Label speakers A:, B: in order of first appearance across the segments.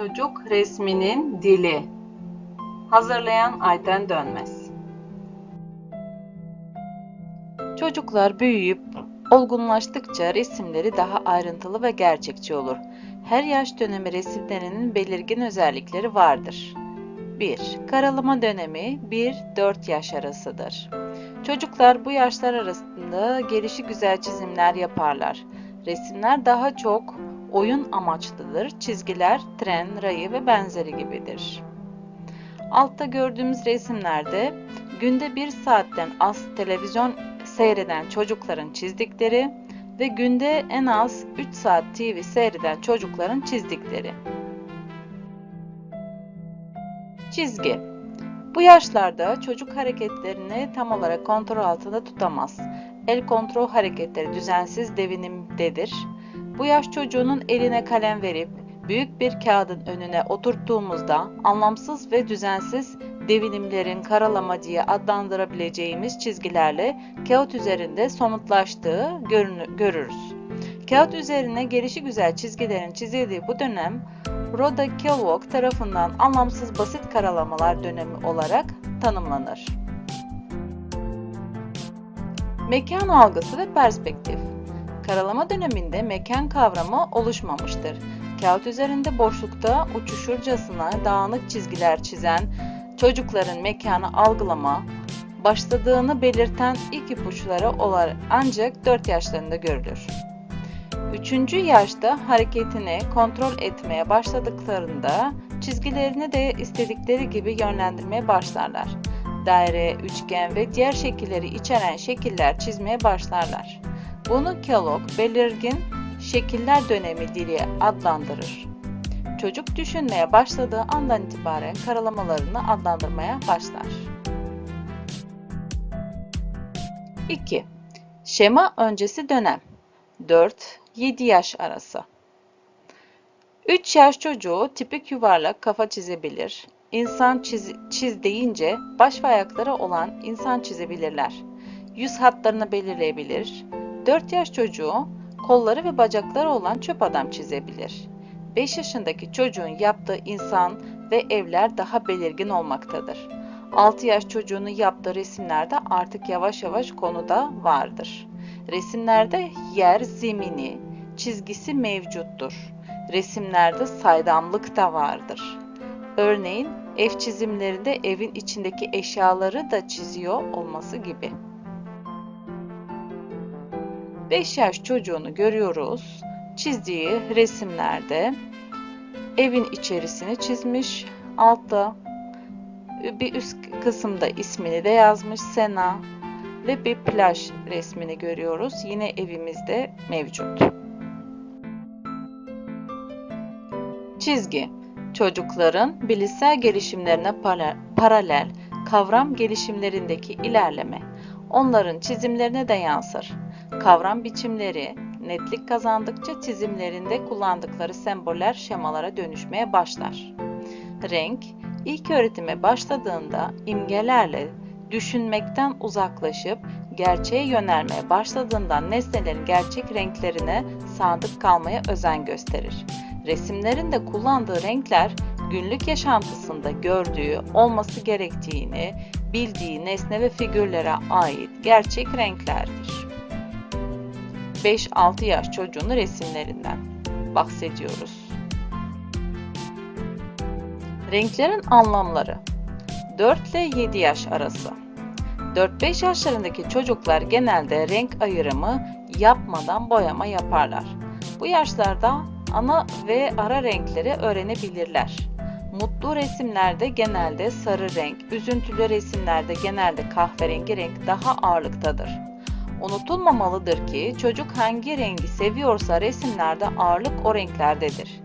A: Çocuk resminin dili. Hazırlayan Ayten Dönmez. Çocuklar büyüyüp olgunlaştıkça resimleri daha ayrıntılı ve gerçekçi olur. Her yaş dönemi resimlerinin belirgin özellikleri vardır. 1. Karalama dönemi 1-4 yaş arasıdır. Çocuklar bu yaşlar arasında gelişi güzel çizimler yaparlar. Resimler daha çok oyun amaçlıdır. Çizgiler, tren, rayı ve benzeri gibidir. Altta gördüğümüz resimlerde günde bir saatten az televizyon seyreden çocukların çizdikleri ve günde en az 3 saat TV seyreden çocukların çizdikleri. Çizgi Bu yaşlarda çocuk hareketlerini tam olarak kontrol altında tutamaz. El kontrol hareketleri düzensiz devinimdedir. Bu yaş çocuğunun eline kalem verip büyük bir kağıdın önüne oturttuğumuzda anlamsız ve düzensiz devinimlerin karalama diye adlandırabileceğimiz çizgilerle kağıt üzerinde somutlaştığı görürüz. Kağıt üzerine gelişi güzel çizgilerin çizildiği bu dönem Rhoda Kellogg tarafından anlamsız basit karalamalar dönemi olarak tanımlanır. Mekan algısı ve perspektif Karalama döneminde mekan kavramı oluşmamıştır. Kağıt üzerinde boşlukta uçuşurcasına dağınık çizgiler çizen çocukların mekanı algılama başladığını belirten ilk ipuçları olarak ancak 4 yaşlarında görülür. 3. yaşta hareketini kontrol etmeye başladıklarında çizgilerini de istedikleri gibi yönlendirmeye başlarlar. Daire, üçgen ve diğer şekilleri içeren şekiller çizmeye başlarlar. Bunu Kellogg belirgin şekiller dönemi dili adlandırır. Çocuk düşünmeye başladığı andan itibaren karalamalarını adlandırmaya başlar. 2. Şema öncesi dönem 4-7 yaş arası 3 yaş çocuğu tipik yuvarlak kafa çizebilir. İnsan çiz, çiz deyince baş ve ayakları olan insan çizebilirler. Yüz hatlarını belirleyebilir. 4 yaş çocuğu kolları ve bacakları olan çöp adam çizebilir. 5 yaşındaki çocuğun yaptığı insan ve evler daha belirgin olmaktadır. 6 yaş çocuğunun yaptığı resimlerde artık yavaş yavaş konuda vardır. Resimlerde yer zemini, çizgisi mevcuttur. Resimlerde saydamlık da vardır. Örneğin ev çizimlerinde evin içindeki eşyaları da çiziyor olması gibi. 5 yaş çocuğunu görüyoruz. Çizdiği resimlerde evin içerisini çizmiş. Altta bir üst kısımda ismini de yazmış Sena ve bir plaj resmini görüyoruz. Yine evimizde mevcut. Çizgi Çocukların bilişsel gelişimlerine paralel kavram gelişimlerindeki ilerleme onların çizimlerine de yansır. Kavram biçimleri netlik kazandıkça çizimlerinde kullandıkları semboller şemalara dönüşmeye başlar. Renk, ilk öğretime başladığında imgelerle düşünmekten uzaklaşıp gerçeğe yönelmeye başladığından nesnelerin gerçek renklerine sadık kalmaya özen gösterir. Resimlerinde kullandığı renkler günlük yaşantısında gördüğü, olması gerektiğini bildiği nesne ve figürlere ait gerçek renklerdir. 5-6 yaş çocuğun resimlerinden bahsediyoruz. Renklerin anlamları 4 ile 7 yaş arası 4-5 yaşlarındaki çocuklar genelde renk ayrımı yapmadan boyama yaparlar. Bu yaşlarda ana ve ara renkleri öğrenebilirler. Mutlu resimlerde genelde sarı renk, üzüntülü resimlerde genelde kahverengi renk daha ağırlıktadır. Unutulmamalıdır ki çocuk hangi rengi seviyorsa resimlerde ağırlık o renklerdedir.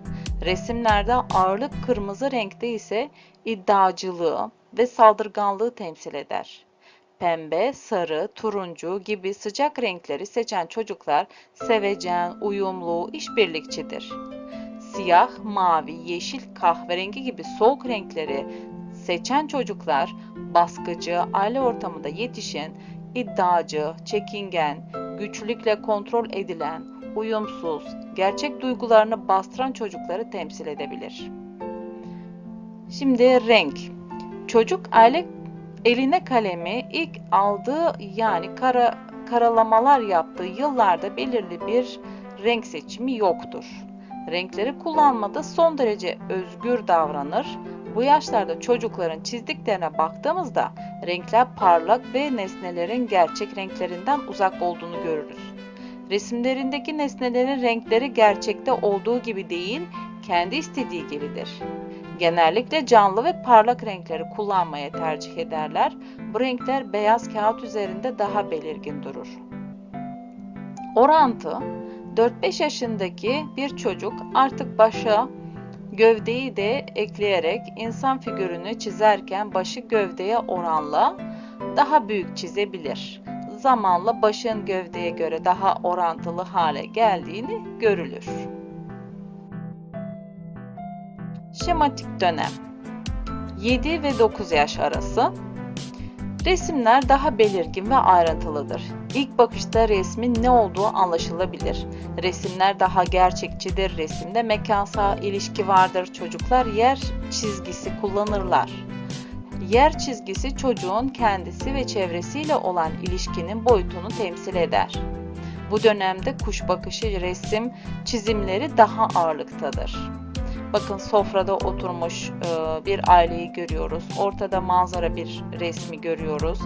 A: Resimlerde ağırlık kırmızı renkte ise iddiacılığı ve saldırganlığı temsil eder. Pembe, sarı, turuncu gibi sıcak renkleri seçen çocuklar sevecen, uyumlu, işbirlikçidir. Siyah, mavi, yeşil, kahverengi gibi soğuk renkleri seçen çocuklar baskıcı, aile ortamında yetişen iddiacı, çekingen, güçlükle kontrol edilen, uyumsuz, gerçek duygularını bastıran çocukları temsil edebilir. Şimdi renk. Çocuk aile eline kalemi ilk aldığı yani kara, karalamalar yaptığı yıllarda belirli bir renk seçimi yoktur. Renkleri kullanmada son derece özgür davranır. Bu yaşlarda çocukların çizdiklerine baktığımızda renkler parlak ve nesnelerin gerçek renklerinden uzak olduğunu görürüz. Resimlerindeki nesnelerin renkleri gerçekte olduğu gibi değil, kendi istediği gibidir. Genellikle canlı ve parlak renkleri kullanmaya tercih ederler. Bu renkler beyaz kağıt üzerinde daha belirgin durur. Orantı 4-5 yaşındaki bir çocuk artık başa gövdeyi de ekleyerek insan figürünü çizerken başı gövdeye oranla daha büyük çizebilir. Zamanla başın gövdeye göre daha orantılı hale geldiğini görülür. Şematik dönem 7 ve 9 yaş arası Resimler daha belirgin ve ayrıntılıdır. İlk bakışta resmin ne olduğu anlaşılabilir. Resimler daha gerçekçidir. Resimde mekansal ilişki vardır. Çocuklar yer çizgisi kullanırlar. Yer çizgisi çocuğun kendisi ve çevresiyle olan ilişkinin boyutunu temsil eder. Bu dönemde kuş bakışı resim çizimleri daha ağırlıktadır. Bakın sofrada oturmuş e, bir aileyi görüyoruz. Ortada manzara bir resmi görüyoruz.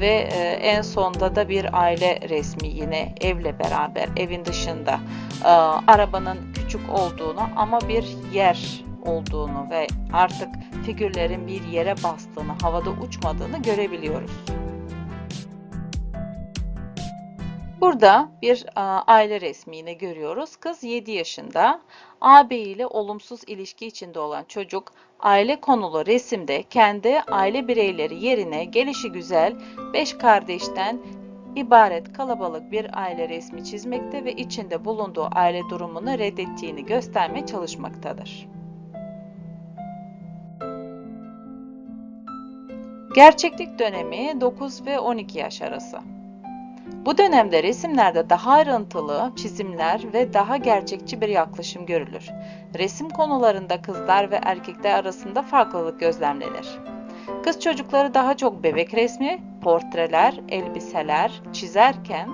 A: Ve e, en sonda da bir aile resmi yine evle beraber evin dışında e, arabanın küçük olduğunu ama bir yer olduğunu ve artık figürlerin bir yere bastığını, havada uçmadığını görebiliyoruz. Burada bir aile resmi yine görüyoruz. Kız 7 yaşında. Ağabey ile olumsuz ilişki içinde olan çocuk aile konulu resimde kendi aile bireyleri yerine gelişi güzel 5 kardeşten ibaret kalabalık bir aile resmi çizmekte ve içinde bulunduğu aile durumunu reddettiğini göstermeye çalışmaktadır. Gerçeklik dönemi 9 ve 12 yaş arası. Bu dönemde resimlerde daha ayrıntılı çizimler ve daha gerçekçi bir yaklaşım görülür. Resim konularında kızlar ve erkekler arasında farklılık gözlemlenir. Kız çocukları daha çok bebek resmi, portreler, elbiseler çizerken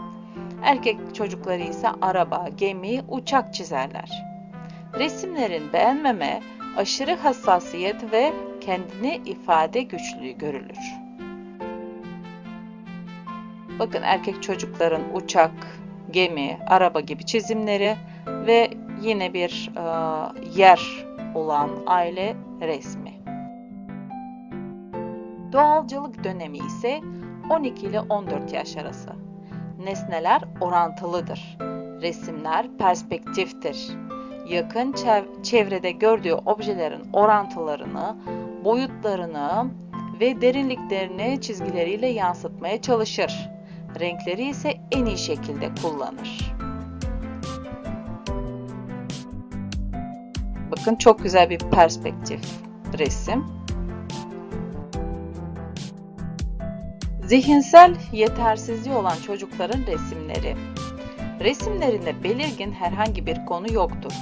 A: erkek çocukları ise araba, gemi, uçak çizerler. Resimlerin beğenmeme, aşırı hassasiyet ve kendini ifade güçlüğü görülür. Bakın erkek çocukların uçak, gemi, araba gibi çizimleri ve yine bir e, yer olan aile resmi. Doğalcılık dönemi ise 12 ile 14 yaş arası. Nesneler orantılıdır. Resimler perspektiftir. Yakın çevrede gördüğü objelerin orantılarını, boyutlarını ve derinliklerini çizgileriyle yansıtmaya çalışır renkleri ise en iyi şekilde kullanır. Bakın çok güzel bir perspektif resim. Zihinsel yetersizliği olan çocukların resimleri. Resimlerinde belirgin herhangi bir konu yoktur.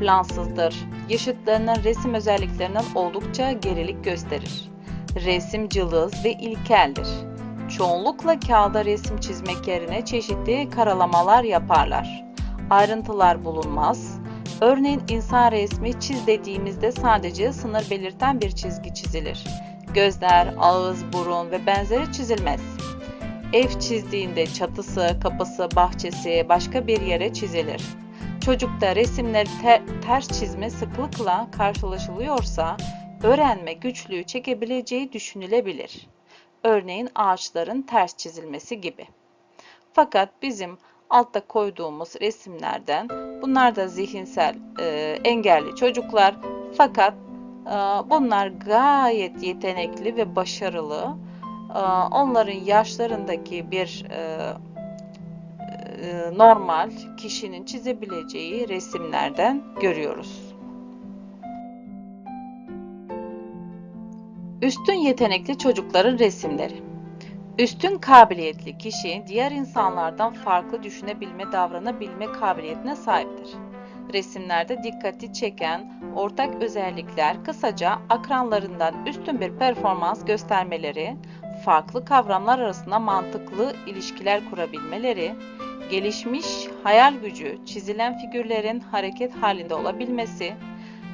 A: Plansızdır. Yaşıtlarının resim özelliklerinden oldukça gerilik gösterir. Resim cılız ve ilkeldir çoğunlukla kağıda resim çizmek yerine çeşitli karalamalar yaparlar. Ayrıntılar bulunmaz. Örneğin insan resmi çiz dediğimizde sadece sınır belirten bir çizgi çizilir. Gözler, ağız, burun ve benzeri çizilmez. Ev çizdiğinde çatısı, kapısı, bahçesi başka bir yere çizilir. Çocukta resimleri ter ters çizme sıklıkla karşılaşılıyorsa öğrenme güçlüğü çekebileceği düşünülebilir örneğin ağaçların ters çizilmesi gibi. Fakat bizim altta koyduğumuz resimlerden bunlar da zihinsel e, engelli çocuklar fakat e, bunlar gayet yetenekli ve başarılı. E, onların yaşlarındaki bir e, e, normal kişinin çizebileceği resimlerden görüyoruz. Üstün yetenekli çocukların resimleri. Üstün kabiliyetli kişi diğer insanlardan farklı düşünebilme, davranabilme kabiliyetine sahiptir. Resimlerde dikkati çeken ortak özellikler kısaca akranlarından üstün bir performans göstermeleri, farklı kavramlar arasında mantıklı ilişkiler kurabilmeleri, gelişmiş hayal gücü, çizilen figürlerin hareket halinde olabilmesi,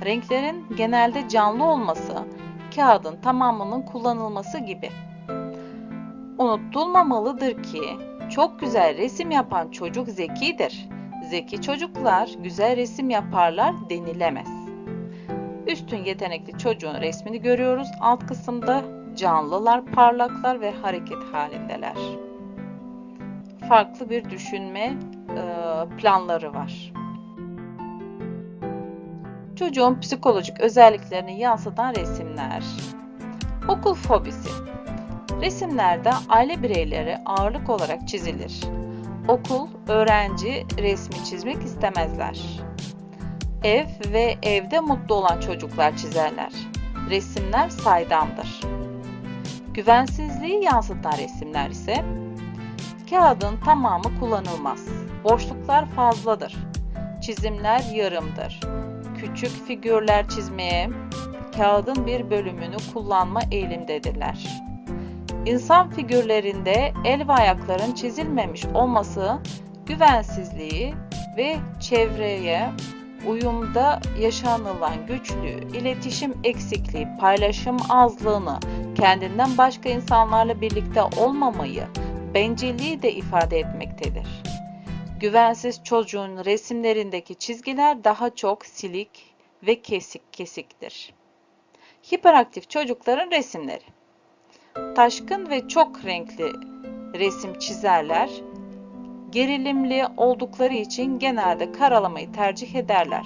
A: renklerin genelde canlı olması, kağıdın tamamının kullanılması gibi. Unutulmamalıdır ki çok güzel resim yapan çocuk zekidir. Zeki çocuklar güzel resim yaparlar denilemez. Üstün yetenekli çocuğun resmini görüyoruz. Alt kısımda canlılar, parlaklar ve hareket halindeler. Farklı bir düşünme planları var. Çocuğun psikolojik özelliklerini yansıtan resimler. Okul fobisi. Resimlerde aile bireyleri ağırlık olarak çizilir. Okul, öğrenci resmi çizmek istemezler. Ev ve evde mutlu olan çocuklar çizerler. Resimler saydamdır. Güvensizliği yansıtan resimler ise kağıdın tamamı kullanılmaz. Boşluklar fazladır. Çizimler yarımdır. Küçük figürler çizmeye kağıdın bir bölümünü kullanma eğilimdedirler. İnsan figürlerinde el ve ayakların çizilmemiş olması güvensizliği ve çevreye uyumda yaşanılan güçlü iletişim eksikliği, paylaşım azlığını, kendinden başka insanlarla birlikte olmamayı, bencilliği de ifade etmektedir. Güvensiz çocuğun resimlerindeki çizgiler daha çok silik ve kesik kesiktir. Hiperaktif çocukların resimleri taşkın ve çok renkli resim çizerler. Gerilimli oldukları için genelde karalamayı tercih ederler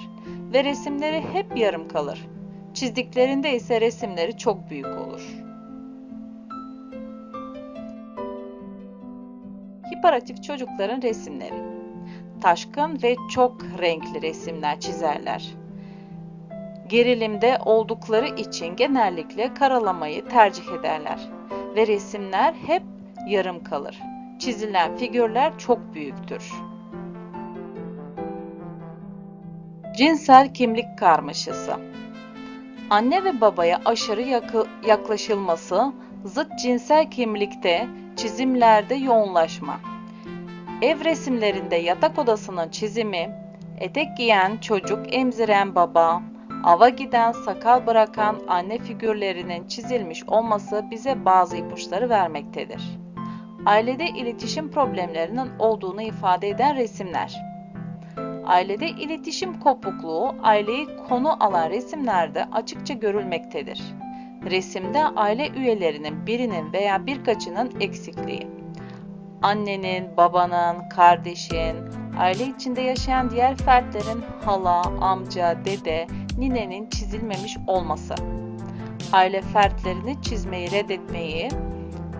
A: ve resimleri hep yarım kalır. Çizdiklerinde ise resimleri çok büyük olur. Hiperaktif çocukların resimleri taşkın ve çok renkli resimler çizerler gerilimde oldukları için genellikle karalamayı tercih ederler ve resimler hep yarım kalır. Çizilen figürler çok büyüktür. Cinsel kimlik karmaşası Anne ve babaya aşırı yaklaşılması, zıt cinsel kimlikte, çizimlerde yoğunlaşma. Ev resimlerinde yatak odasının çizimi, etek giyen çocuk emziren baba, ava giden, sakal bırakan anne figürlerinin çizilmiş olması bize bazı ipuçları vermektedir. Ailede iletişim problemlerinin olduğunu ifade eden resimler. Ailede iletişim kopukluğu aileyi konu alan resimlerde açıkça görülmektedir. Resimde aile üyelerinin birinin veya birkaçının eksikliği. Annenin, babanın, kardeşin, aile içinde yaşayan diğer fertlerin hala, amca, dede, ninenin çizilmemiş olması, aile fertlerini çizmeyi reddetmeyi,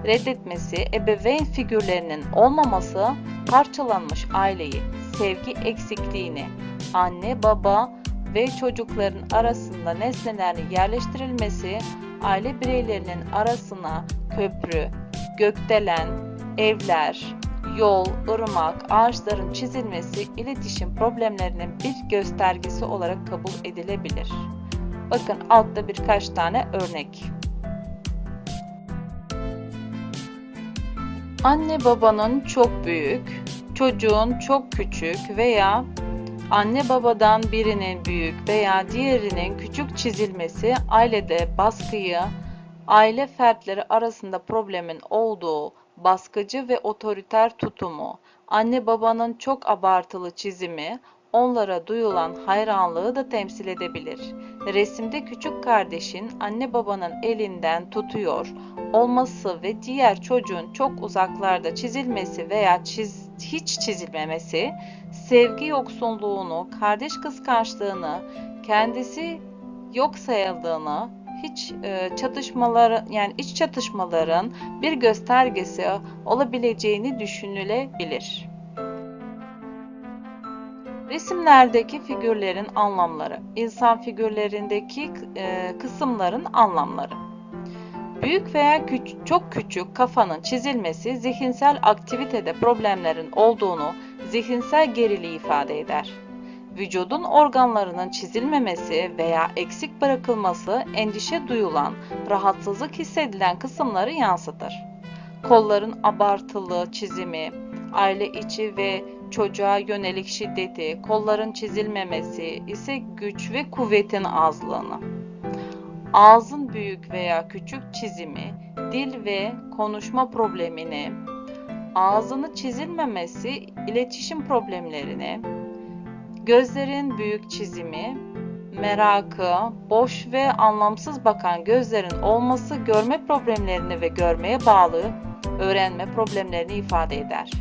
A: reddetmesi, ebeveyn figürlerinin olmaması, parçalanmış aileyi, sevgi eksikliğini, anne, baba ve çocukların arasında nesnelerin yerleştirilmesi, aile bireylerinin arasına köprü, gökdelen, evler, yol, ırmak, ağaçların çizilmesi iletişim problemlerinin bir göstergesi olarak kabul edilebilir. Bakın altta birkaç tane örnek. Anne babanın çok büyük, çocuğun çok küçük veya anne babadan birinin büyük veya diğerinin küçük çizilmesi ailede baskıyı, aile fertleri arasında problemin olduğu baskıcı ve otoriter tutumu, anne babanın çok abartılı çizimi, onlara duyulan hayranlığı da temsil edebilir. Resimde küçük kardeşin anne babanın elinden tutuyor olması ve diğer çocuğun çok uzaklarda çizilmesi veya çiz, hiç çizilmemesi, sevgi yoksunluğunu, kardeş kıskançlığını, kendisi yok sayıldığını, hiç e, çatışmaları yani iç çatışmaların bir göstergesi olabileceğini düşünülebilir. Resimlerdeki figürlerin anlamları, insan figürlerindeki e, kısımların anlamları. Büyük veya küç çok küçük kafanın çizilmesi zihinsel aktivitede problemlerin olduğunu, zihinsel geriliği ifade eder. Vücudun organlarının çizilmemesi veya eksik bırakılması endişe duyulan, rahatsızlık hissedilen kısımları yansıtır. Kolların abartılı çizimi, aile içi ve çocuğa yönelik şiddeti, kolların çizilmemesi ise güç ve kuvvetin azlığını. Ağzın büyük veya küçük çizimi, dil ve konuşma problemini, ağzını çizilmemesi iletişim problemlerini, gözlerin büyük çizimi, merakı, boş ve anlamsız bakan gözlerin olması görme problemlerini ve görmeye bağlı öğrenme problemlerini ifade eder.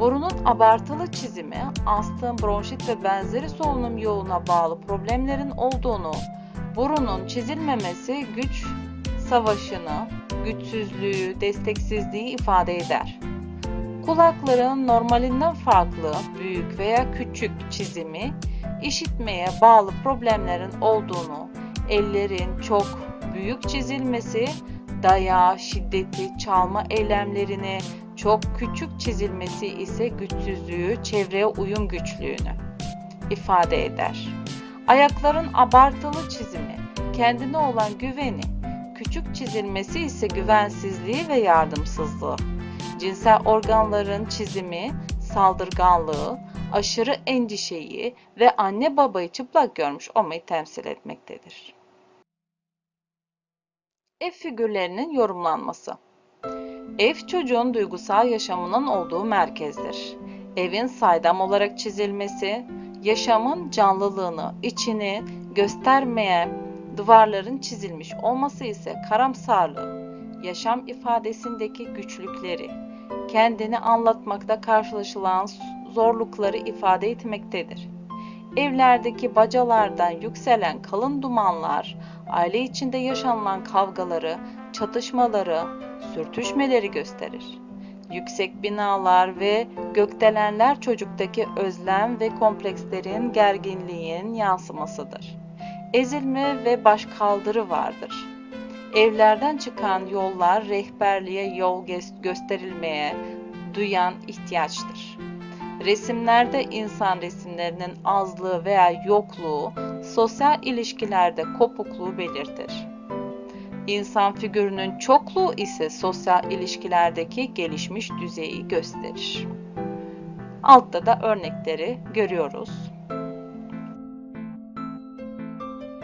A: Burunun abartılı çizimi, astım, bronşit ve benzeri solunum yoluna bağlı problemlerin olduğunu, burunun çizilmemesi güç savaşını, güçsüzlüğü, desteksizliği ifade eder. Kulakların normalinden farklı, büyük veya küçük çizimi, işitmeye bağlı problemlerin olduğunu, ellerin çok büyük çizilmesi, dayağı, şiddeti, çalma eylemlerini çok küçük çizilmesi ise güçsüzlüğü, çevreye uyum güçlüğünü ifade eder. Ayakların abartılı çizimi, kendine olan güveni, küçük çizilmesi ise güvensizliği ve yardımsızlığı. Cinsel organların çizimi, saldırganlığı, aşırı endişeyi ve anne babayı çıplak görmüş olmayı temsil etmektedir. Ev figürlerinin yorumlanması Ev çocuğun duygusal yaşamının olduğu merkezdir. Evin saydam olarak çizilmesi, yaşamın canlılığını, içini göstermeyen duvarların çizilmiş olması ise karamsarlığı, yaşam ifadesindeki güçlükleri, kendini anlatmakta karşılaşılan zorlukları ifade etmektedir. Evlerdeki bacalardan yükselen kalın dumanlar, aile içinde yaşanılan kavgaları, çatışmaları, sürtüşmeleri gösterir. Yüksek binalar ve gökdelenler çocuktaki özlem ve komplekslerin gerginliğin yansımasıdır. Ezilme ve başkaldırı vardır. Evlerden çıkan yollar rehberliğe yol gösterilmeye duyan ihtiyaçtır. Resimlerde insan resimlerinin azlığı veya yokluğu, sosyal ilişkilerde kopukluğu belirtir. İnsan figürünün çokluğu ise sosyal ilişkilerdeki gelişmiş düzeyi gösterir. Altta da örnekleri görüyoruz.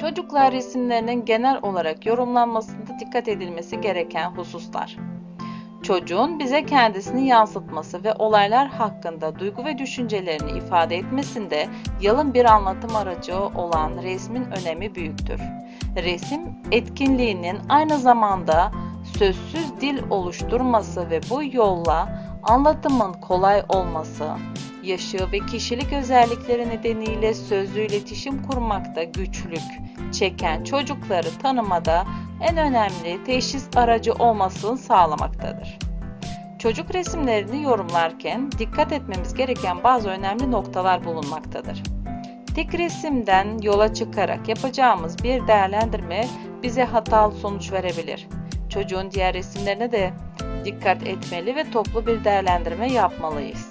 A: Çocuklar resimlerinin genel olarak yorumlanmasında dikkat edilmesi gereken hususlar. Çocuğun bize kendisini yansıtması ve olaylar hakkında duygu ve düşüncelerini ifade etmesinde yalın bir anlatım aracı olan resmin önemi büyüktür. Resim etkinliğinin aynı zamanda sözsüz dil oluşturması ve bu yolla anlatımın kolay olması, yaşı ve kişilik özellikleri nedeniyle sözlü iletişim kurmakta güçlük çeken çocukları tanımada en önemli teşhis aracı olmasını sağlamaktadır. Çocuk resimlerini yorumlarken dikkat etmemiz gereken bazı önemli noktalar bulunmaktadır. Tek resimden yola çıkarak yapacağımız bir değerlendirme bize hatalı sonuç verebilir. Çocuğun diğer resimlerine de dikkat etmeli ve toplu bir değerlendirme yapmalıyız.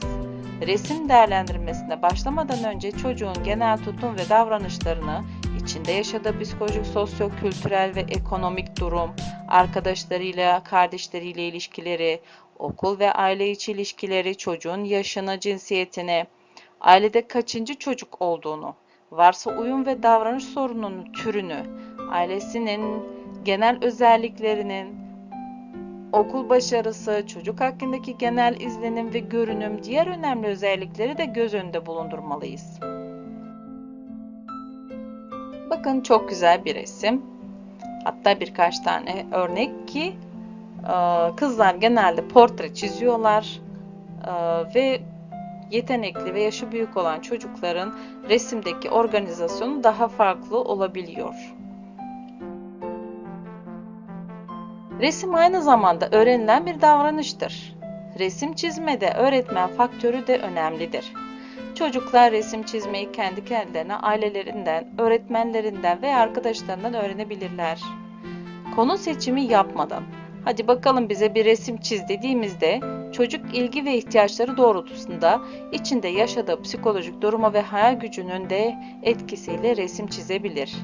A: Resim değerlendirmesine başlamadan önce çocuğun genel tutum ve davranışlarını, içinde yaşadığı psikolojik, sosyo-kültürel ve ekonomik durum, arkadaşlarıyla, kardeşleriyle ilişkileri, okul ve aile içi ilişkileri, çocuğun yaşını, cinsiyetini, ailede kaçıncı çocuk olduğunu, varsa uyum ve davranış sorununun türünü, ailesinin genel özelliklerinin, okul başarısı, çocuk hakkındaki genel izlenim ve görünüm, diğer önemli özellikleri de göz önünde bulundurmalıyız. Bakın çok güzel bir resim. Hatta birkaç tane örnek ki kızlar genelde portre çiziyorlar ve yetenekli ve yaşı büyük olan çocukların resimdeki organizasyonu daha farklı olabiliyor. Resim aynı zamanda öğrenilen bir davranıştır. Resim çizmede öğretmen faktörü de önemlidir. Çocuklar resim çizmeyi kendi kendilerine ailelerinden, öğretmenlerinden ve arkadaşlarından öğrenebilirler. Konu seçimi yapmadan Hadi bakalım bize bir resim çiz dediğimizde çocuk ilgi ve ihtiyaçları doğrultusunda içinde yaşadığı psikolojik durumu ve hayal gücünün de etkisiyle resim çizebilir.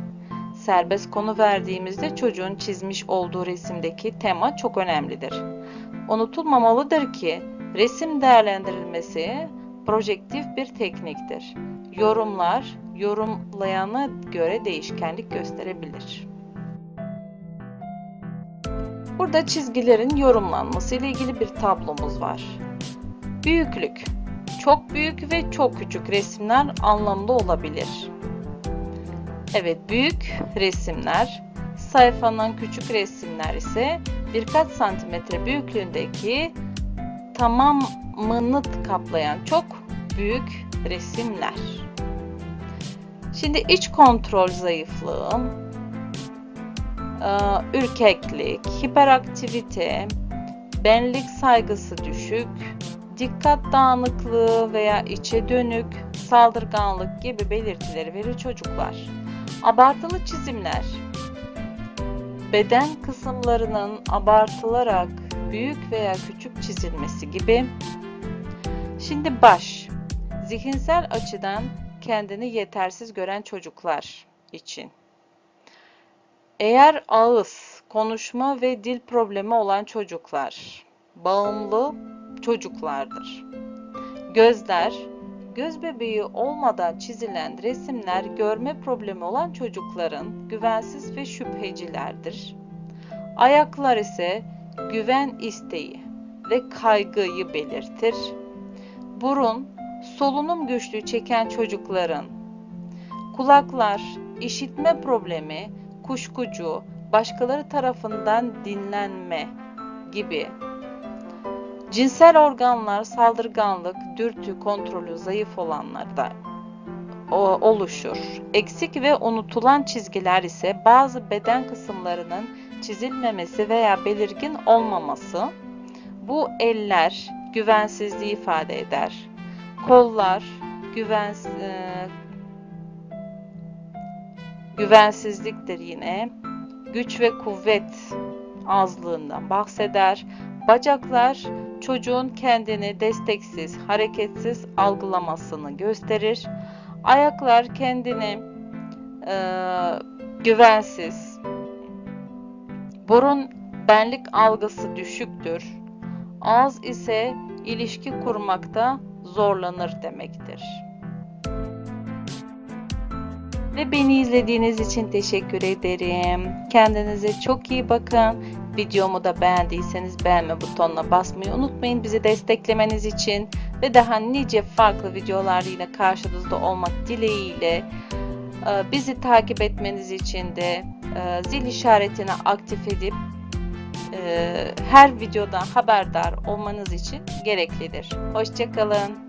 A: Serbest konu verdiğimizde çocuğun çizmiş olduğu resimdeki tema çok önemlidir. Unutulmamalıdır ki resim değerlendirilmesi projektif bir tekniktir. Yorumlar yorumlayana göre değişkenlik gösterebilir. Burada çizgilerin yorumlanması ile ilgili bir tablomuz var. Büyüklük. Çok büyük ve çok küçük resimler anlamlı olabilir. Evet, büyük resimler, sayfanın küçük resimler ise birkaç santimetre büyüklüğündeki tamamını kaplayan çok büyük resimler. Şimdi iç kontrol zayıflığı, e, ürkeklik, hiperaktivite, benlik saygısı düşük, dikkat dağınıklığı veya içe dönük, saldırganlık gibi belirtileri verir çocuklar. Abartılı çizimler, beden kısımlarının abartılarak büyük veya küçük çizilmesi gibi. Şimdi baş, zihinsel açıdan kendini yetersiz gören çocuklar için. Eğer ağız, konuşma ve dil problemi olan çocuklar, bağımlı çocuklardır. Gözler, göz bebeği olmadan çizilen resimler görme problemi olan çocukların güvensiz ve şüphecilerdir. Ayaklar ise güven isteği ve kaygıyı belirtir. Burun, solunum güçlüğü çeken çocukların. Kulaklar, işitme problemi, kuşkucu, başkaları tarafından dinlenme gibi. Cinsel organlar, saldırganlık, dürtü kontrolü zayıf olanlarda oluşur. Eksik ve unutulan çizgiler ise bazı beden kısımlarının çizilmemesi veya belirgin olmaması. Bu eller güvensizliği ifade eder. Kollar güven e, güvensizliktir yine. Güç ve kuvvet azlığından bahseder. Bacaklar çocuğun kendini desteksiz, hareketsiz algılamasını gösterir. Ayaklar kendini e, güvensiz. Burun benlik algısı düşüktür. Ağız ise ilişki kurmakta zorlanır demektir. Ve beni izlediğiniz için teşekkür ederim. Kendinize çok iyi bakın. Videomu da beğendiyseniz beğenme butonuna basmayı unutmayın bizi desteklemeniz için ve daha nice farklı videolar yine karşınızda olmak dileğiyle e, bizi takip etmeniz için de e, zil işaretini aktif edip her videodan haberdar olmanız için gereklidir. Hoşçakalın.